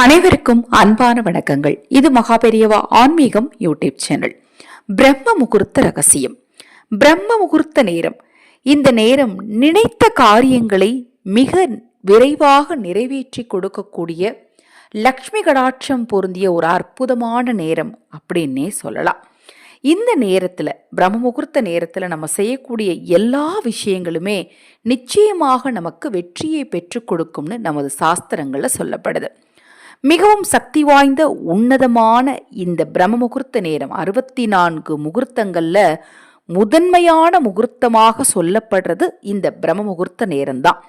அனைவருக்கும் அன்பான வணக்கங்கள். இது மகாபெரியவா ஆன்மீகம் யூடியூப் சேனல். பிரம்ம முகூர்த்த ரகசியம். பிரம்ம முகூர்த்த நேரம். இந்த நேரம் நினைத்த காரியங்களை மிக விரைவாக நிறைவேற்றி கொடுக்கக்கூடிய லக்ஷ்மி கடாட்சம் பொருந்திய ஒரு அற்புதமான நேரம் அப்படின்னே சொல்லலாம். இந்த நேரத்தில் பிரம்ம முகூர்த்த நேரத்தில் நம்ம செய்யக்கூடிய எல்லா விஷயங்களுமே நிச்சயமாக நமக்கு வெற்றியை பெற்றுக் கொடுக்கும்னு நமது சாஸ்திரங்களில் சொல்லப்படுது. மிகவும் சக்தி வாய்ந்த உன்னதமான இந்த பிரம்ம முகூர்த்த நேரம். அறுபத்தி நான்கு முகூர்த்தங்களில் முதன்மையான முகூர்த்தமாக சொல்லப்படுறது இந்த பிரம்ம முகூர்த்த நேரம்தான்.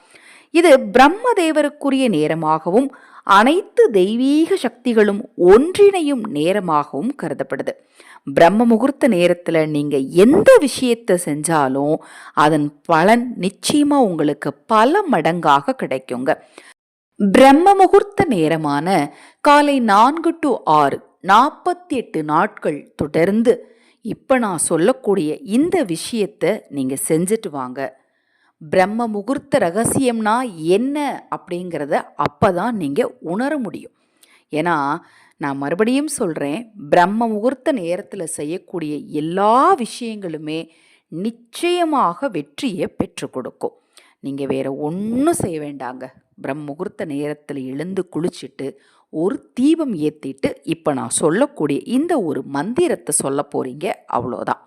இது பிரம்ம தேவருக்குரிய நேரமாகவும் அனைத்து தெய்வீக சக்திகளும் ஒன்றிணையும் நேரமாகவும் கருதப்படுது. பிரம்ம முகூர்த்த நேரத்தில் நீங்கள் எந்த விஷயத்தை செஞ்சாலும் அதன் பலன் நிச்சயமாக உங்களுக்கு பல மடங்காக கிடைக்குங்க. பிரம்ம முகூர்த்த நேரமான காலை நான்கு டு ஆறு நாற்பத்தி எட்டு நாட்கள் தொடர்ந்து இப்போ நான் சொல்லக்கூடிய இந்த விஷயத்தை நீங்கள் செஞ்சுட்டு வாங்க. பிரம்ம முகூர்த்த ரகசியம்னா என்ன அப்படிங்கிறத அப்போ தான் நீங்கள் உணர முடியும். ஏன்னா நான் மறுபடியும் சொல்கிறேன் பிரம்ம முகூர்த்த நேரத்தில் செய்யக்கூடிய எல்லா விஷயங்களுமே நிச்சயமாக வெற்றியை பெற்றுக் கொடுக்கும். நீங்கள் வேறு ஒன்றும் செய்ய வேண்டாங்க. பிரம் முகூர்த்த நேரத்தில் எழுந்து குளிச்சுட்டு ஒரு தீபம் ஏற்றிட்டு இப்போ நான் சொல்லக்கூடிய இந்த ஒரு மந்திரத்தை சொல்ல போகிறீங்க அவ்வளோதான்.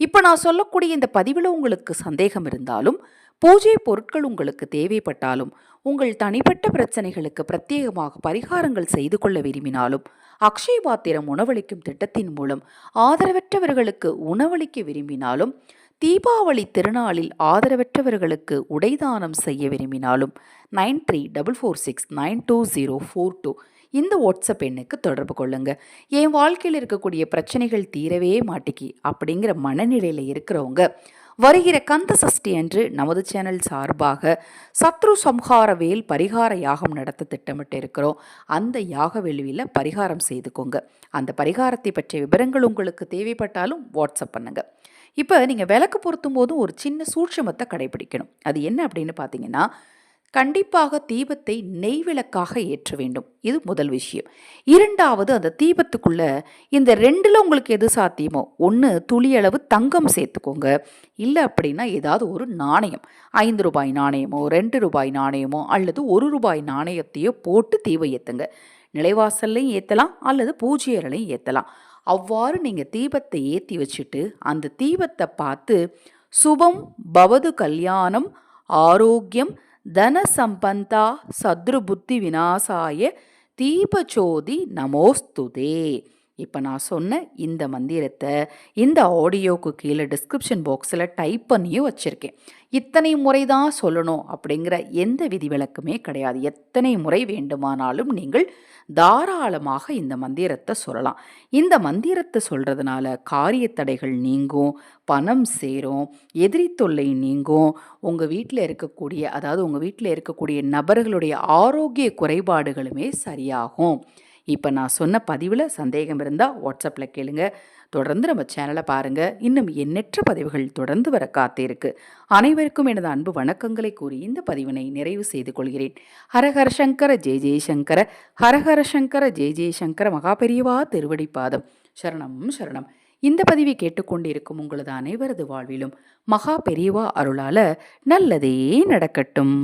இப்போ நான் சொல்லக்கூடிய இந்த பதிவில் உங்களுக்கு சந்தேகம் இருந்தாலும் பூஜை பொருட்கள் உங்களுக்கு தேவைப்பட்டாலும் உங்கள் தனிப்பட்ட பிரச்சனைகளுக்கு பிரத்யேகமாக பரிகாரங்கள் செய்து கொள்ள விரும்பினாலும் அக்ஷய பாத்திரம் உணவளிக்கும் திட்டத்தின் மூலம் ஆதரவற்றவர்களுக்கு உணவளிக்க விரும்பினாலும் தீபாவளி திருநாளில் ஆதரவற்றவர்களுக்கு உடைதானம் செய்ய விரும்பினாலும் nine three double four six nine two zero four two இந்த வாட்ஸ்அப் எண்ணுக்கு தொடர்பு கொள்ளுங்க. என் வாழ்க்கையில் இருக்கக்கூடிய பிரச்சனைகள் தீரவே மாட்டிக்கி அப்படிங்கிற மனநிலையில் இருக்கிறவங்க வருகிற கந்த சஷ்டி அன்று நமது சேனல் சார்பாக சத்ரு சம்ஹார வேல் பரிகார யாகம் நடத்த திட்டமிட்டு இருக்கிறோம். அந்த யாக வேள்வியில் பரிகாரம் செய்துக்கோங்க. அந்த பரிகாரத்தை பற்றிய விவரங்கள் உங்களுக்கு தேவைப்பட்டாலும் வாட்ஸ்அப் பண்ணுங்கள் இப்போ நீங்கள் விளக்கு பொருத்தும் போதும் ஒரு சின்ன சூட்சமத்தை கடைபிடிக்கணும். அது என்ன அப்படின்னு பார்த்தீங்கன்னா கண்டிப்பாக தீபத்தை நெய் விளக்காக ஏற்ற வேண்டும். இது முதல் விஷயம். இரண்டாவது அந்த தீபத்துக்குள்ள இந்த ரெண்டில் உங்களுக்கு எது சாத்தியமோ ஒன்று துளியளவு தங்கம் சேர்த்துக்கோங்க. இல்லை அப்படின்னா ஏதாவது ஒரு நாணயம். ஐந்து ரூபாய் நாணயமோ ரெண்டு ரூபாய் நாணயமோ அல்லது ஒரு ரூபாய் நாணயத்தையோ போட்டு தீபம் ஏற்றுங்க நிலைவாசல்லையும் ஏற்றலாம் அல்லது பூஜை ஏற்றலாம் அவ்வாறு நீங்கள் தீபத்தை ஏற்றி வச்சுட்டு அந்த தீபத்தை பார்த்து சுபம் பவது கல்யாணம் ஆரோக்கியம் தன சம்பந்தா சத்ருபுத்தி விநாசாய தீபச்சோதி நமோஸ்துதே. இப்போ நான் சொன்ன இந்த மந்திரத்தை இந்த ஆடியோவுக்கு கீழே டிஸ்கிரிப்ஷன் பாக்ஸில் டைப் பண்ணியும் வச்சுருக்கேன். இத்தனை முறை தான் சொல்லணும் அப்படிங்கிற எந்த விதிவிலக்குமே கிடையாது. எத்தனை முறை வேண்டுமானாலும் நீங்கள் தாராளமாக இந்த மந்திரத்தை சொல்லலாம். இந்த மந்திரத்தை சொல்கிறதுனால காரியத்தடைகள் நீங்கும் பணம் சேரும் எதிரி தொல்லை நீங்கும் உங்கள் வீட்டில் இருக்கக்கூடிய அதாவது உங்கள் வீட்டில் இருக்கக்கூடிய நபர்களுடைய ஆரோக்கிய குறைபாடுகளுமே சரியாகும். இப்போ நான் சொன்ன பதிவில் சந்தேகம் இருந்தால் வாட்ஸ்அப்பில் கேளுங்க. தொடர்ந்து நம்ம சேனலை பாருங்கள் இன்னும் எண்ணற்ற பதிவுகள் தொடர்ந்து வர காத்திருக்கு அனைவருக்கும் எனது அன்பு வணக்கங்களை கூறி இந்த பதிவினை நிறைவு செய்து கொள்கிறேன். ஹரஹர சங்கர ஜெய ஜெயசங்கர ஹரஹர சங்கர ஜெய ஜெயசங்கர மகாபெரியவா திருவடிப்பாதம் சரணம் சரணம். இந்த பதிவை கேட்டுக்கொண்டிருக்கும் உங்களது அனைவரது வாழ்விலும் மகா பெரியவா அருளால நல்லதே நடக்கட்டும்.